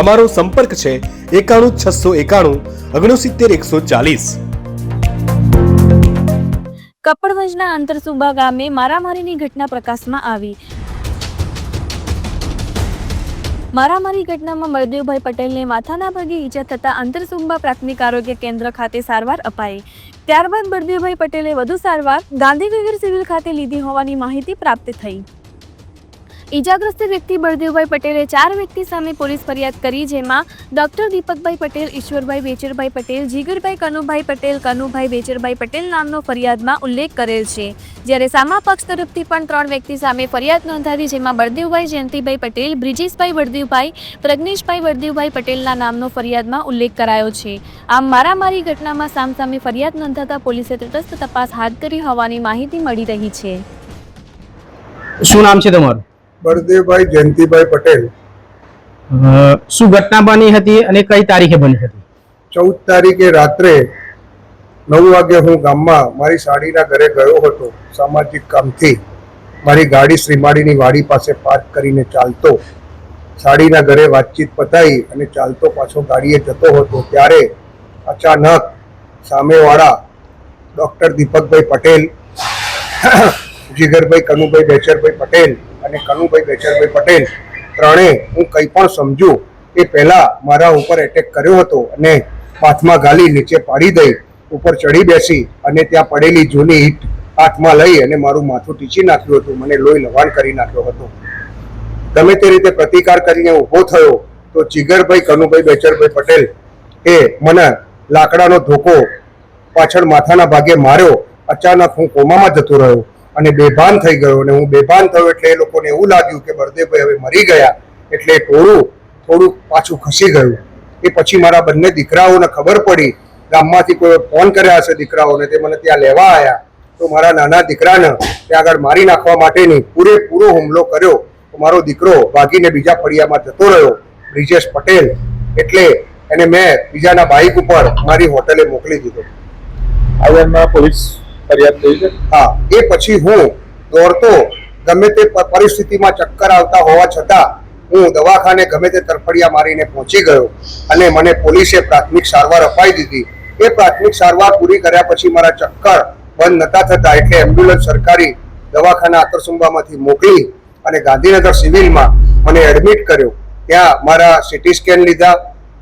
અમારો સંપર્ક છે એકાણું છસો એકાણું, ઓગણસિત્તેર, એકસો ચાલીસ. કપડવંજના આંતરસુબા ગામે મારામારીની ઘટના પ્રકાશમાં આવી. મારામારી ઘટનામાં મરદેવભાઈ પટેલને માથાના ભાગે ઈજા થતાં આંતરસુંબા પ્રાથમિક આરોગ્ય કેન્દ્ર ખાતે સારવાર અપાઈ. ત્યારબાદ બળદેવભાઈ પટેલે વધુ સારવાર ગાંધીનગર સિવિલ ખાતે લીધી હોવાની માહિતી પ્રાપ્ત થઈ. ઈજાગ્રસ્ત વ્યક્તિ બળદેવભાઈ પટેલે ચાર વ્યક્તિ સામે પોલીસ ફરિયાદ કરી, જેમાં ડોક્ટર દીપકભાઈ પટેલ, ઈશ્વરભાઈ વેચરભાઈ પટેલ, જીગરભાઈ કનુભાઈ પટેલ, કનુભાઈ વેચરભાઈ પટેલ નામનો ફરિયાદમાં ઉલ્લેખ કરેલ છે. જ્યારે સામા પક્ષ તરફથી પણ ત્રણ વ્યક્તિ સામે ફરિયાદ નોંધાવી, જેમાં બળદેવભાઈ, જયંતિભાઈ પટેલ, બ્રિજેશભાઈ બળદેવભાઈ પ્રજ્ઞેશભાઈ બળદેવભાઈ પટેલના નામનો ફરિયાદમાં ઉલ્લેખ કરાયો છે. આમ મારામારી ઘટનામાં સામસામે ફરિયાદ નોંધાતા પોલીસે તટસ્થ તપાસ હાથ ધરી હોવાની માહિતી મળી રહી છે. શું નામ છે તમારું? બળદેવભાઈ જયંતિભાઈ પટેલ. શું ઘટના બની હતી અને કઈ તારીખે બની હતી? ચૌદ તારીખે રાત્રે નવ વાગે હું ગામમાં મારી સાડીના ઘરે ગયો હતો સામાજિક કામથી. મારી ગાડી શ્રીમાળીની વાડી પાસે પાર્ક કરીને ચાલતો સાડીના ઘરે વાતચીત પતાઈ અને ચાલતો પાછો ગાડીએ જતો હતો. ત્યારે અચાનક સામેવાળા ડૉક્ટર દીપકભાઈ પટેલ જીગરભાઈ કનુભાઈ બેચરભાઈ પટેલ અને કનુભાઈ બેચરભાઈ પટેલ ત્રણે હું કંઈ પણ સમજુ એ પહેલા મારા ઉપર એટેક કર્યો હતો અને હાથમાં ગાલી નીચે પાડી દઈ, ઉપર ચડી બેસી અને ત્યાં પડેલી જૂની ઈટ હાથમાં લઈ અને મારું માથું ટીચી નાખ્યું હતું, મને લોહી લવાણ કરી નાખ્યો હતો. ગમે તે રીતે પ્રતિકાર કરીને ઊભો થયો તો જીગરભાઈ, કનુભાઈ બેચરભાઈ પટેલ એ મને લાકડાનો ધોકો પાછળ માથાના ભાગે માર્યો, અચાનક હું કોમામાં જતો રહ્યો. અને બેભાન થઈ ગયો અને હું બેભાન થયો એટલે એ લોકોને એવું લાગ્યું કે બળદેવભાઈ હવે મરી ગયા એટલે ટોળું થોડુંક પાછું ખસી ગયું. એ પછી મારા બંને દીકરાઓને ખબર પડી, ગામમાંથી કોઈ ફોન કર્યા હશે દીકરાઓને તે મને ત્યાં લેવા આવ્યા તો મારા નાના દીકરાને ત્યાં આગળ મારી નાખવા માટેની પૂરેપૂરો હુમલો કર્યો. તો મારો દીકરો ભાગીને બીજા ફળિયામાં જતો રહ્યો, બ્રિજેશ પટેલ. એટલે એને મેં બીજાના બાઇક ઉપર મારી હોટલે મોકલી દીધો. આગળમાં પોલીસ ફરિયાદ થઈ છે? હા એ પછી હું દોડતો ગમે તે પરિસ્થિતિમાં ચક્કર આવતા હોવા છતાં હું દવાખાને ગમે તે તરફડિયા મારીને પહોંચી ગયો અને મને પોલીસે પ્રાથમિક સારવાર અપાઈ દીધી. એ પ્રાથમિક સારવાર પૂરી કર્યા પછી મારા ચક્કર બંધ નતા થતા એટલે એમ્બ્યુલન્સ સરકારી દવાખાના આકરસુંબામાંથી મોકલી અને ગાંધીનગર સિવિલમાં મને એડમિટ કર્યો. ત્યાં મારા સિટી સ્કેન લીધા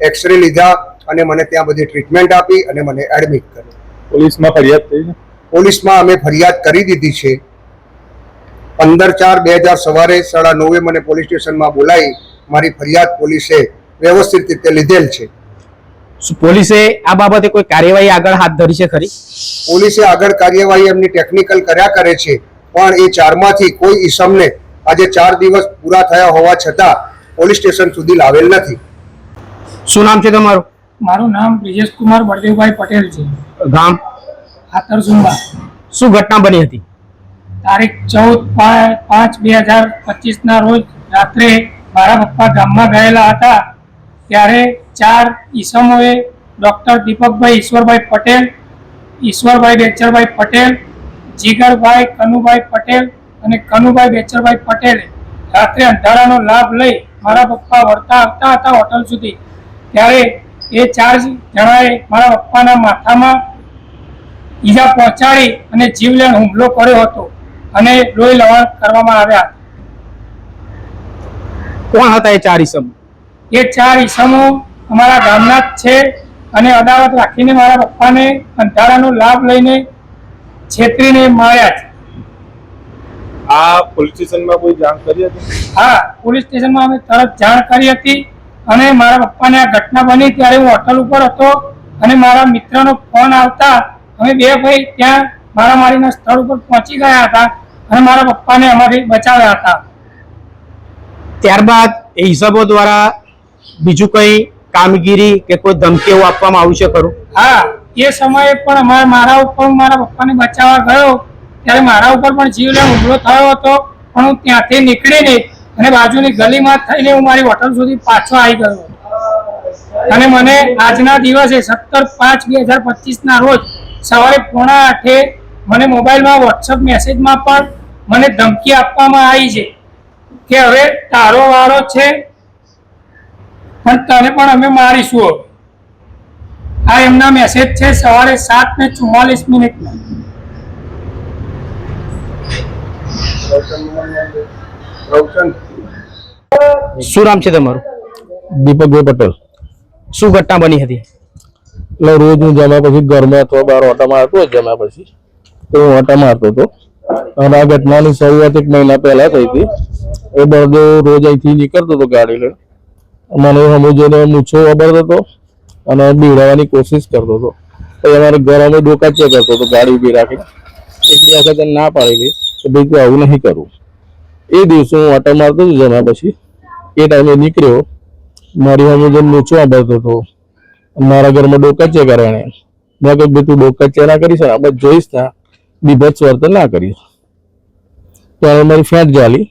એક્સરે લીધા અને મને ત્યાં બધી ટ્રીટમેન્ટ આપી અને મને એડમિટ કર્યો. પોલીસમાં ફરિયાદ થઈ પોલીસમાં અમે ફરિયાદ કરી દીધી છે. પંદર ચાર બે હજાર સવારે સાડા નવે મને પોલીસ સ્ટેશનમાં બોલાવી મારી ફરિયાદ પોલીસે વ્યવસ્થિત રીતે લીધેલ છે. શું પોલીસે આ બાબતે કોઈ કાર્યવાહી આગળ હાથ ધરી છે ખરી? પોલીસે આગળ કાર્યવાહી એમની ટેકનિકલ કર્યા કરે છે પણ એ ચારમાંથી કોઈ ઈસમને આજે ચાર દિવસ પૂરા થયા હોવા છતાં પોલીસ સ્ટેશન સુધી લાવેલ નથી. શું નામ છે તમારું? મારું નામ બ્રિજેશ કુમાર બળદેવભાઈ પટેલ છે. ગામ? આતરસુંબા શું ઘટના બની હતી? તારીખ ચૌદ પાંચ બે હજાર પચીસના રોજ રાત્રે મારા પપ્પા ગામમાં ગયેલા હતા. ત્યારે ચાર ઈસમોએ ડૉક્ટર દીપકભાઈ ઈશ્વરભાઈ પટેલ ઈશ્વરભાઈ બેચરભાઈ પટેલ જીગરભાઈ કનુભાઈ પટેલ અને કનુભાઈ બેચરભાઈ પટેલે રાત્રે અંધારાનો લાભ લઈ મારા પપ્પા વળતા આવતા હતા હોટલ સુધી. ત્યારે એ ચાર જણાએ મારા પપ્પાના માથામાં ઈજા પહોંચાડી અને જીવલેણ હુમલો કર્યો હતો અને લોહી લવાણ કરવામાં આવ્યા. કોણ હતા એ ચાર ઈસમો? એ ચાર ઈસમો અમારા ગામના જ છે અને અદાવત રાખીને મારા પપ્પાને અંધારાનો લાભ લઈને છેતરીને માર્યા છે. આ પોલીસ સ્ટેશનમાં કોઈ જાણ કરી હતી? હા પોલીસ સ્ટેશનમાં અમે તરત જાણ કરી હતી અને મારા પપ્પાને આ ઘટના બની ત્યારે હું હોટલ ઉપર હતો અને મારા મિત્રનો ફોન આવતા અમે બે ભાઈ ત્યાં મારામારીના સ્થળ ઉપર પહોંચી ગયા હતા અને મારા પપ્પાને અમારી બચાવ્યા હતા. ત્યારબાદ એ હિસાબો દ્વારા બીજું કઈ કામગીરી કે કોઈ ધમકી એવું આપવામાં આવ્યું છે ખરું? હા એ સમયે પણ અમારે મારા ઉપર મારા પપ્પાને બચાવવા ગયો ત્યારે મારા ઉપર પણ જીવલેણ હુમલો થયો હતો પણ હું ત્યાંથી નીકળીને અને બાજુની ગલીમાં થઈને હું મારી હોટલ સુધી પાછો આવી ગયો. અને મને આજના દિવસે સત્તર પાંચ બે હજાર પચીસના રોજ સવારે પોણા આઠે મને મોબાઈલમાં વોટ્સઅપ મેસેજમાં પણ મને ધમકી આપવામાં આવી છે કે હવે તારો વારો છે પણ તને પણ અમે મારીશું હવે. આ એમના મેસેજ છે સવારે સાત ને ચુમ્માલીસ મિનિટના. શું નામ છે તમારું? દીપકભાઈ પટેલ. શું ઘટના બની હતી? એટલે રોજ હું જમ્યા પછી ઘરમાં અથવા બહાર ઓટા મારતો જમ્યા પછી. તો ઓટા મારતો હતો. અને આ ઘટનાની શરૂઆત એક મહિના પહેલા થઈ હતી. એ બળદેવ રોજ અહીંથી નીકળતો હતો ગાડી લઈને. મને સમજીને મૂછો વાપરતો હતો અને બીડાવાની કોશિશ કરતો હતો. પછી અમારે ઘર અમે ડોકાચ્યા કરતો હતો ગાડી ઊભી રાખીને એક બે વખત ના પાડેલી કે ભાઈ તું આવું નહીં કરું. એ દિવસે હું ઓટા મારતો હતો જમ્યા પછી. એ ટાઈમે નીકળ્યો. મારી સામે જેમ મૂછો વાપરતો હતો. મારા ઘરમાં ડોકાચે કરે એને મેં કહ્યું તું ડોકાચે ના કરીશ ને? આપણે જોઈશ ના બીભત્સ વર્તન ના કરીશ. ત્યારે મારી ફેંટ જાલી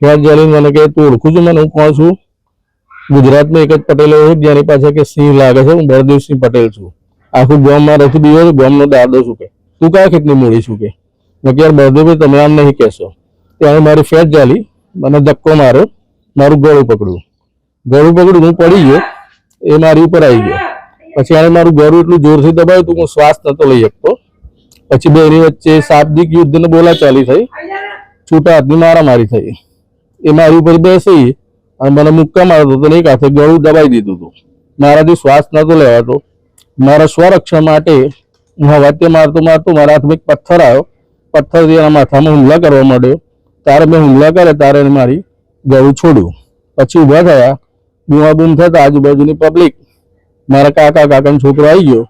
ફેંટ જાલી મને કહે, તું ઓળખું છું મને? હું કોણ છું? ગુજરાતમાં એક જ પટેલ એવો જેની પાસે કે સિંહ લાગે છે. હું બળદેવસિંહ પટેલ છું. આખું ગોમમાં રખી દીધો ગામનો દાદો છું કે તું કયા ખેતની મૂડી છું? કે મેં કે યાર બળદેવભાઈ તમે આમ નહીં કહેશો. ત્યારે મારી ફેંટ જાલી મને ધક્કો માર્યો. મારું ગળું પકડ્યું. ગળું પકડ્યું, હું પડી ગયો. એ મારી ઉપર આવી ગયો. પછી આને મારું ગળું એટલું જોરથી દબાવ્યું હતું હું શ્વાસ નતો લઈ શકતો. પછી બેની વચ્ચે શાબ્દિક યુદ્ધને બોલા ચાલી થઈ. છૂટા હાથની મારામારી થઈ. એ મારી ઉપર બેસી અને મને મુક્કા મારતો હતો એક હાથે ગળું દબાઈ દીધું હતું. મારાથી શ્વાસ નતો લેવાતો. મારા સ્વરક્ષા માટે હું હવાતે મારતો મારતો મારા હાથમાં એક પથ્થર આવ્યો. પથ્થરથી એના માથામાં હુમલા કરવા માંડ્યો. ત્યારે મેં હુમલા કર્યા ત્યારે મારી ગળું છોડ્યું. પછી ઊભા થયા. બૂમાબૂમ થતા આજુબાજુની પબ્લિક મારા કાકા કાકાનો છોકરો આવી ગયો.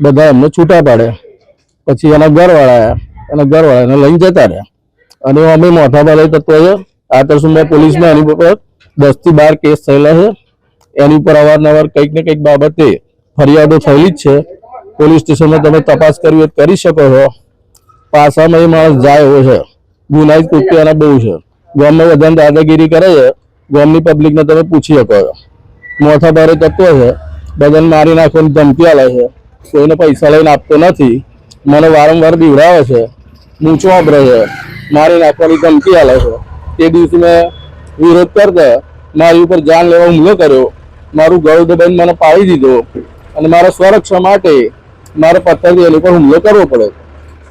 બધા એમને છૂટા પાડ્યા. પછી એના ઘરવાળા આવ્યા એના ઘરવાળા એને લઈને જતા રહ્યા. અને અમે મોટા ભાઈ તત્વ છે મેં પોલીસમાં એની ઉપર દસથી બાર કેસ થયેલા છે. એની ઉપર અવારનવાર કંઈક ને કંઈક બાબતે ફરિયાદો થયેલી જ છે. પોલીસ સ્ટેશનમાં તમે તપાસ કરવી કરી શકો છો. પાસામાં એ માણસ જાય એવો છે. ગુનાહિત કૃત્ય એના બહુ છે. ગામમાં બધાને દાદાગીરી કરે છે. ગામની પબ્લિકને તમે પૂછી શકો છો. મોટા ભારે તત્વો છે. બધાને મારી નાખવાની ધમકી આલે છે. કોઈને પૈસા લઈને આપતો નથી. મને વારંવાર બીવડાવે છે. મૂંચો વાપરે છે. મારી નાખવાની ધમકી આલે છે. તે દિવસે મેં વિરોધ કરતા. મારી ઉપર જાન લેવા હુમલો કર્યો. મારું ગળું દબાઈને મને પાડી દીધો. અને મારા સ્વરક્ષા માટે મારે પથ્થરથી એની પર હુમલો કરવો પડ્યો.